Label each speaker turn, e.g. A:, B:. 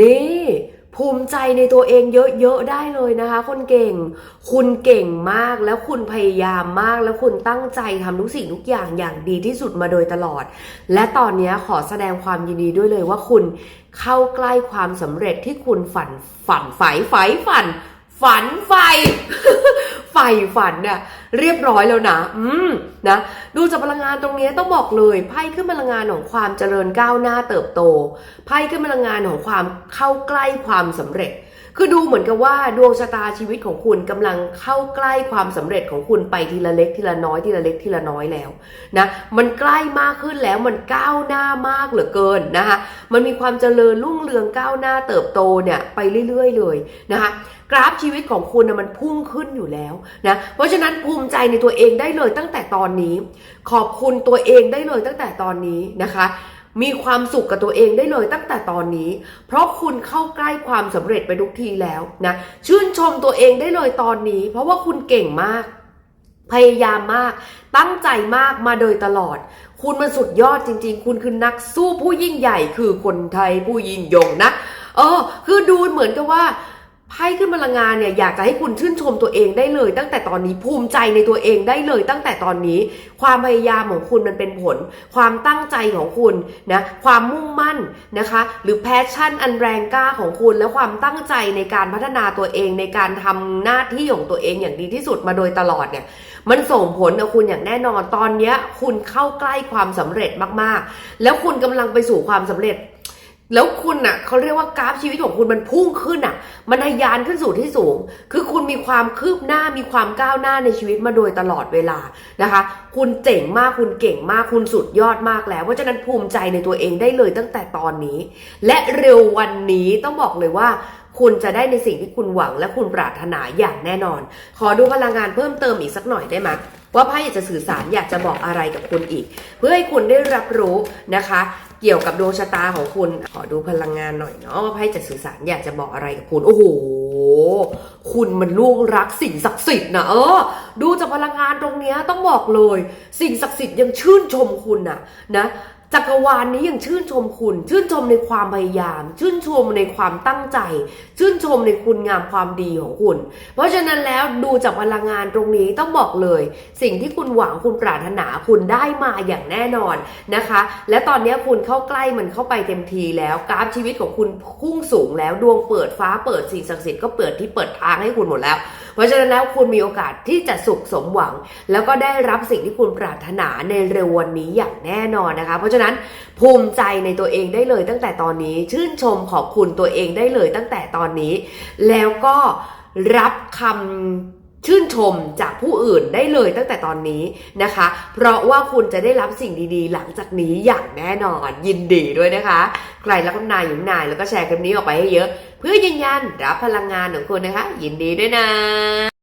A: นี่ ภูมิใจในตัวเองเยอะๆได้เลยนะคะ คนเก่ง คุณเก่งมากแล้วคุณพยายามมากแล้วคุณตั้งใจทำทุกสิ่งทุกอย่างอย่างดีที่สุดมาโดยตลอด และตอนนี้ขอแสดงความยินดีด้วยเลยว่าคุณเข้าใกล้ความสำเร็จที่คุณฝันฝันใฝ่ใฝ่ฝันฝันใฝ่ ใฝ่ฝันเนี่ยเรียบร้อยแล้วนะ อืมนะดูจากพลังงานตรงนี้ต้องบอกเลยไพ่ขึ้นพลังงานของความเจริญก้าวหน้าเติบโตไพ่ขึ้นพลังงานของความเข้าใกล้ความสำเร็จ คือดูเหมือนกับว่าดวงชะตาชีวิตของคุณกำลังเข้าใกล้ความสำเร็จของคุณไปทีละเล็กทีละน้อยทีละเล็กทีละน้อยแล้วนะมันใกล้มากขึ้นแล้วมันก้าวหน้ามากเหลือเกินนะคะมันมีความเจริญรุ่งเรืองก้าวหน้าเติบโตเนี่ยไปเรื่อย ๆ เลยนะคะกราฟชีวิตของคุณนะมันพุ่งขึ้นอยู่แล้วนะเพราะฉะนั้นภูมิใจในตัวเองได้เลยตั้งแต่ตอนนี้ ขอบคุณตัวเองได้เลยตั้งแต่ตอนนี้นะคะ มีความสุขกับตัวเองได้เลยตั้งแต่ตอนนี้ เพราะคุณเข้าใกล้ความสำเร็จไปทุกทีแล้วนะชื่นชมตัวเองได้เลยตอนนี้ เพราะว่าคุณเก่งมาก พยายามมาก ตั้งใจมากมาโดยตลอด คุณมันสุดยอดจริง ๆ คุณคือนักสู้ผู้ยิ่งใหญ่คือคนไทยผู้ยิ่งยงนะเออ คือดูเหมือนกับว่า ไพ่ขึ้นพลังงานเนี่ยอยากจะให้คุณชื่นชมตัวเองได้เลย ตั้งแต่ตอนนี้ภูมิใจในตัวเองได้เลย ตั้งแต่ตอนนี้ ความพยายามของคุณมันเป็นผล ความตั้งใจของคุณนะความมุ่งมั่นนะคะ หรือแพชชั่นอันแรงกล้าของคุณและความตั้งใจในการพัฒนาตัวเองในการทำหน้าที่ของตัวเองอย่างดีที่สุดมาโดยตลอดเนี่ยมันส่งผลกับคุณอย่างแน่นอนตอนนี้คุณเข้าใกล้ความสำเร็จมากๆ แล้วคุณกำลังไปสู่ความสำเร็จ แล้วคุณอะเขาเรียกว่ากราฟชีวิตของคุณมันพุ่งขึ้นอะ มันทะยานขึ้นสู่ที่สูง คือคุณมีความคืบหน้ามีความก้าวหน้าในชีวิตมาโดยตลอดเวลานะคะ คุณเจ๋งมากคุณเก่งมากคุณสุดยอดมากแล้ว เพราะฉะนั้นภูมิใจในตัวเองได้เลยตั้งแต่ตอนนี้ และเร็ววันนี้ต้องบอกเลยว่า คุณจะได้ในสิ่งที่คุณหวังและคุณปรารถนาอย่างแน่นอน ขอดูพลังงานเพิ่มเติมอีกสักหน่อยได้ไหม ว่าไพ่อยากจะสื่อสารอยากจะบอกอะไรกับคุณอีก เพื่อให้คุณได้รับรู้นะคะ เกี่ยวกับดวงชะตาของคุณ ขอดูพลังงานหน่อยเนาะว่าไพ่จะสื่อสารอยากจะบอกอะไรกับคุณโอ้โหคุณมันล่วงรักสิ่งศักดิ์สิทธิ์นะเออ ดูจากพลังงานตรงเนี้ยต้องบอกเลย สิ่งศักดิ์สิทธิ์ยังชื่นชมคุณน่ะนะ จักรวาลนี้ยังชื่นชมคุณ ชื่นชมในความพยายาม ชื่นชมในความตั้งใจ ชื่นชมในคุณงามความดีของคุณ เพราะฉะนั้นแล้วดูจากพลังงานตรงนี้ต้องบอกเลย สิ่งที่คุณหวังคุณปรารถนาคุณได้มาอย่างแน่นอนนะคะ และตอนนี้คุณเข้าใกล้มันเข้าไปเต็มทีแล้วกราฟชีวิตของคุณพุ่งสูงแล้วดวงเปิดฟ้าเปิดสิ่งศักดิ์สิทธิ์ก็เปิดที่เปิดทางให้คุณหมดแล้ว เพราะฉะนั้นแล้วคุณมีโอกาสที่จะสุขสมหวัง แล้วก็ได้รับสิ่งที่คุณปรารถนาในเร็ววันนี้อย่างแน่นอนนะคะ เพราะฉะนั้นภูมิใจในตัวเองได้เลยตั้งแต่ตอนนี้ ชื่นชมขอบคุณตัวเองได้เลยตั้งแต่ตอนนี้ แล้วก็รับคำ ชื่นชมจากผู้อื่นได้เลยตั้งแต่ตอนนี้นะคะ เพราะว่าคุณจะได้รับสิ่งดีๆ หลังจากนี้อย่างแน่นอนยินดีด้วยนะคะ ใครรับคำนายอยู่นายแล้วก็แชร์คลิปนี้ออกไปให้เยอะ เพื่อยืนยันรับพลังงานของคุณนะคะ ยินดีด้วยนะ